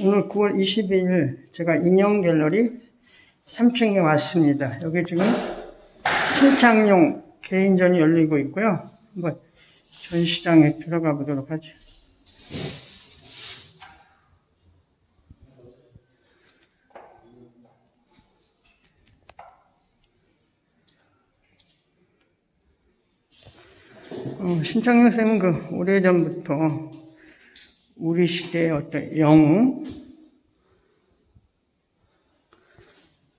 오늘 9월 22일 제가 인형 갤러리 3층에 왔습니다. 여기 지금 신창용 개인전이 열리고 있고요. 한번 전시장에 들어가 보도록 하죠. 어, 신창용 쌤은 그 오래전부터 우리 시대의 어떤 영웅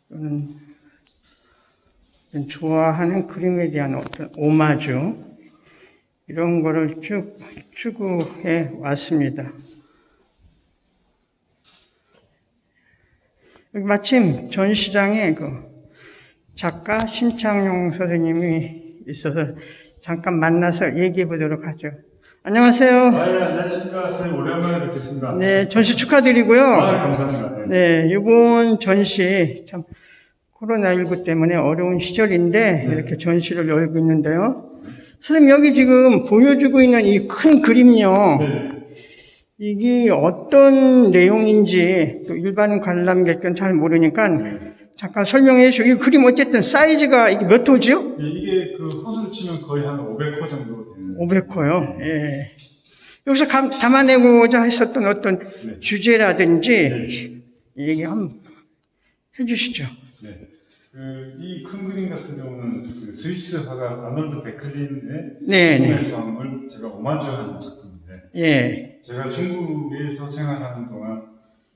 또는 좋아하는 그림에 대한 어떤 오마주 이런 거를 쭉 추구해 왔습니다. 마침 전시장에 그 작가 신창용 선생님이 있어서 잠깐 만나서 얘기해 보도록 하죠. 안녕하세요. 아, 예, 안녕하십니까. 선생님, 오랜만에 뵙겠습니다. 네, 전시 축하드리고요. 아, 감사합니다. 네. 네, 이번 전시 참 코로나19 때문에 어려운 시절인데 이렇게 전시를 열고 있는데요. 선생님 여기 지금 보여주고 있는 이 큰 그림요. 네. 이게 어떤 내용인지 또 일반 관람객들은 잘 모르니까 잠깐 설명해 주시고 이 그림 어쨌든 사이즈가 이게 몇 호지요? 예, 이게 그 호수로 치면 거의 한 500호 정도 되는. 500호요. 예. 여기서 감, 담아내고자 했었던 어떤 네. 주제라든지 네. 얘기 한번 해주시죠. 네. 그, 이 큰 그림 같은 경우는 그 스위스 화가 아놀드 베클린의 네, 네. 꿈의 섬을 제가 오마주한 작품인데, 예, 제가 중국에서 생활하는 동안,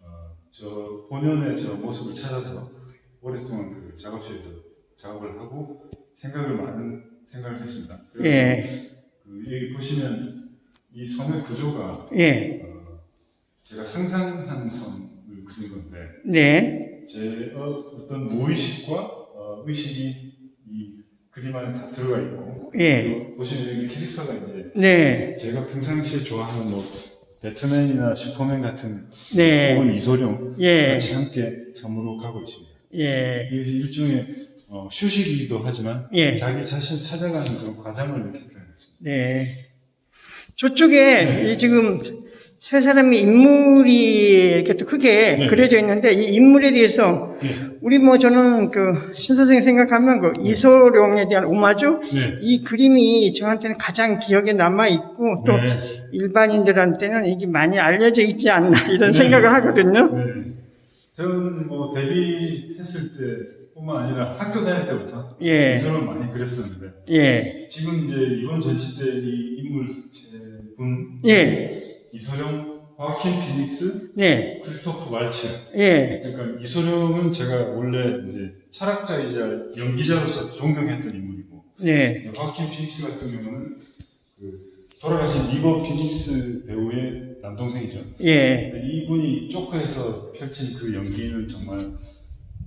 어, 저 본연의 저 모습을 찾아서 오랫동안 그 작업실에서 작업을 하고 생각을 많은 생각을 했습니다. 예, 그 여기 보시면 이 섬의 구조가 예, 어, 제가 상상한 섬을 그린 건데 네, 제 어, 어떤 무의식과 어, 의식이 이 그림 안에 다 들어가 있고 예. 그리고 보시면 여기 캐릭터가 이제 네, 제가 평상시에 좋아하는 뭐 배트맨이나 슈퍼맨 같은 네. 혹은 이소룡 예. 같이 함께 섬으로 가고 있습니다. 예, 이것이 일종의 어, 휴식이기도 하지만 예. 자기 자신 찾아가는 그런 과정을 이렇게 표현했습니다. 네. 저쪽에 이 지금 세 사람의 인물이 이렇게 또 크게 네. 그려져 있는데 이 인물에 대해서 네. 우리 뭐 저는 그 신 선생님 생각하면 그 이소룡에 대한 오마주 네. 이 그림이 저한테는 가장 기억에 남아 있고 또 네. 일반인들한테는 이게 많이 알려져 있지 않나 이런 네. 생각을 하거든요. 네. 저는 뭐 데뷔했을 때뿐만 아니라 학교 다닐 때부터 예. 이소를 많이 그렸었는데 예, 지금 이제 이번 전시 때 이 인물 세분 예, 이소룡, 화킨 피닉스, 네, 크리스토프 말츠. 예, 그러니까 이소룡은 제가 원래 이제 철학자이자 연기자로서 존경했던 인물이고 네, 화킨 피닉스 같은 경우는 그 돌아가신 리버 피닉스 배우의 남동생이죠. 예, 이분이 조커에서 펼친 그 연기는 정말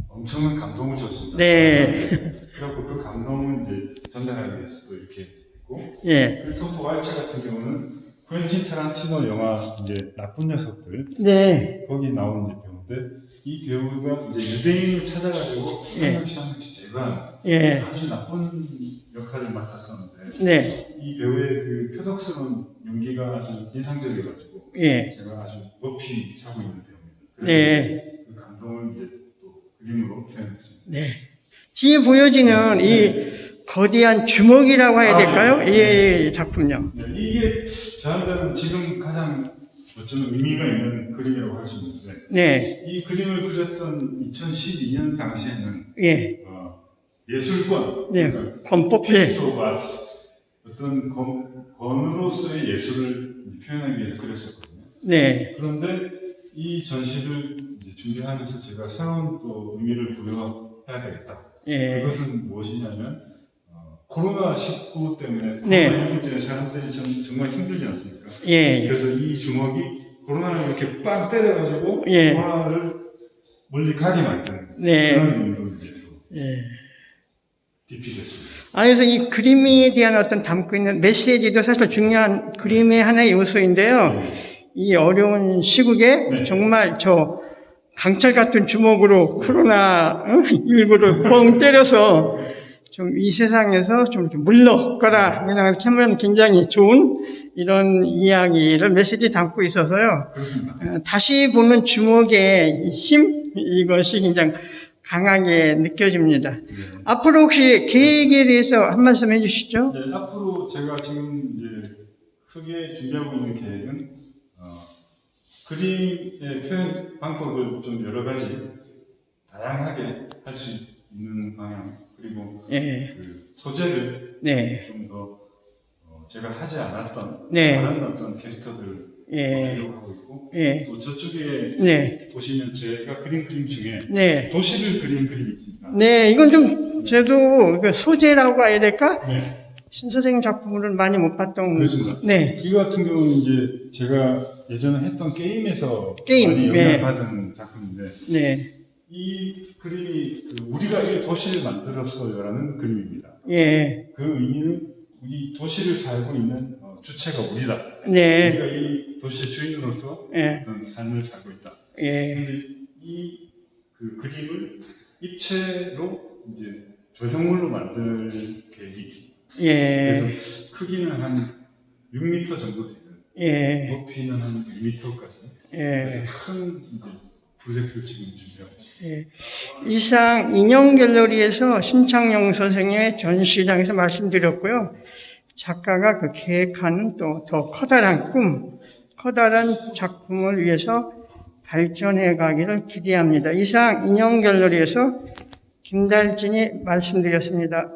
엄청난 감동을 줬습니다. 네, 그래갖고 그 감동을 이제 전달하기 위해서 또 이렇게 했고, 예, 크리스토퍼 왈츠 같은 경우는 쿠엔틴 타란티노 영화 이제 나쁜 녀석들. 네, 거기 나오는 이제 배우인데 이 배우가 이제 유대인을 찾아가지고 예. 한 명씩 한 명씩 제가 예, 아주 나쁜 역할을 맡았었는데 네, 이 배우의 그 표독스러운 연기가 아주 인상적이어가지고 예, 제가 아주 높이 사고 있는 배우입니다. 그래서 네. 그 감동을 이제 또 그림으로 표현했습니다. 네. 뒤에 보여지는 이 거대한 주먹이라고 해야 될까요? 예, 예, 예, 작품요. 네, 이게 저한테는 지금 가장 어쩌면 의미가 있는 그림이라고 할 수 있는데 네, 이 그림을 그렸던 2012년 당시에는 예, 어, 예술권, 네, 그러니까 권법, 피스 예, 오브 아트, 어떤 권, 권으로서의 예술을 표현하기 위해서 그렸었거든요. 네, 그런데 이 전시를 준비하면서 제가 새로운 또 의미를 부여해야 되겠다. 예, 그것은 무엇이냐면 어, 코로나 19 때문에 네. 코로나 19 때문에 사람들이 좀, 정말 힘들지 않습니까? 예, 그래서 이 주먹이 코로나를 이렇게 빵 때려가지고 예. 코로나를 멀리 가게 만드는 네. 그런 의미로 이제 또 예. 디피졌습니다. 아, 그래서 이 그림에 대한 어떤 담고 있는 메시지도 사실 중요한 그림의 하나의 요소인데요. 이 어려운 시국에 네. 정말 저 강철 같은 주먹으로 코로나 19를 뻥 때려서 좀 이 세상에서 좀 물러거라. 그냥 이렇게 하면 굉장히 좋은 이런 이야기를 메시지 담고 있어서요. 그렇습니다. 어, 다시 보는 주목의 힘 이것이 굉장히 강하게 느껴집니다. 앞으로 혹시 계획에 대해서 한 말씀 해주시죠. 네, 앞으로 제가 지금 이제 크게 준비하고 있는 계획은 어, 그림의 표현 방법을 좀 여러 가지 다양하게 할 수 있는 방향 그리고 예, 그 소재를 네, 좀더 어, 제가 하지 않았던 네. 다른 어떤 캐릭터들 예. 하려고 있고 예. 또 저쪽에 네, 보시면 제가 그린 그림 중에 네, 도시를 그린 그림이 있습니다. 네. 이건 좀 저도 그 소재라고 해야 될까? 네. 신 선생님 작품을 많이 못 봤던. 그렇습니다. 네, 이 같은 경우는 이제 제가 예전에 했던 게임에서 게임, 많이 네. 영향받은 작품인데 네, 이 그림이 그 우리가 이 도시를 만들었어요라는 그림입니다. 예, 그 의미는 이 도시를 살고 있는 어, 주체가 우리다. 네, 우리가 이 도시의 주인으로서 예, 어떤 삶을 살고 있다. 예, 근데 이그 그림을 입체로 이제 조형물로 만들 계획이 있습니다. 예, 그래서 크기는 한 6m 정도 되는 예, 높이는 한 1m까지 예. 그래서 큰 이제 프로젝트를 지금 준비하고 있습니다. 이상 인형 갤러리에서 신창용 선생님의 전시장에서 말씀드렸고요. 작가가 그 계획하는 또 더 커다란 꿈, 커다란 작품을 위해서 발전해 가기를 기대합니다. 이상 인형 갤러리에서 김달진이 말씀드렸습니다.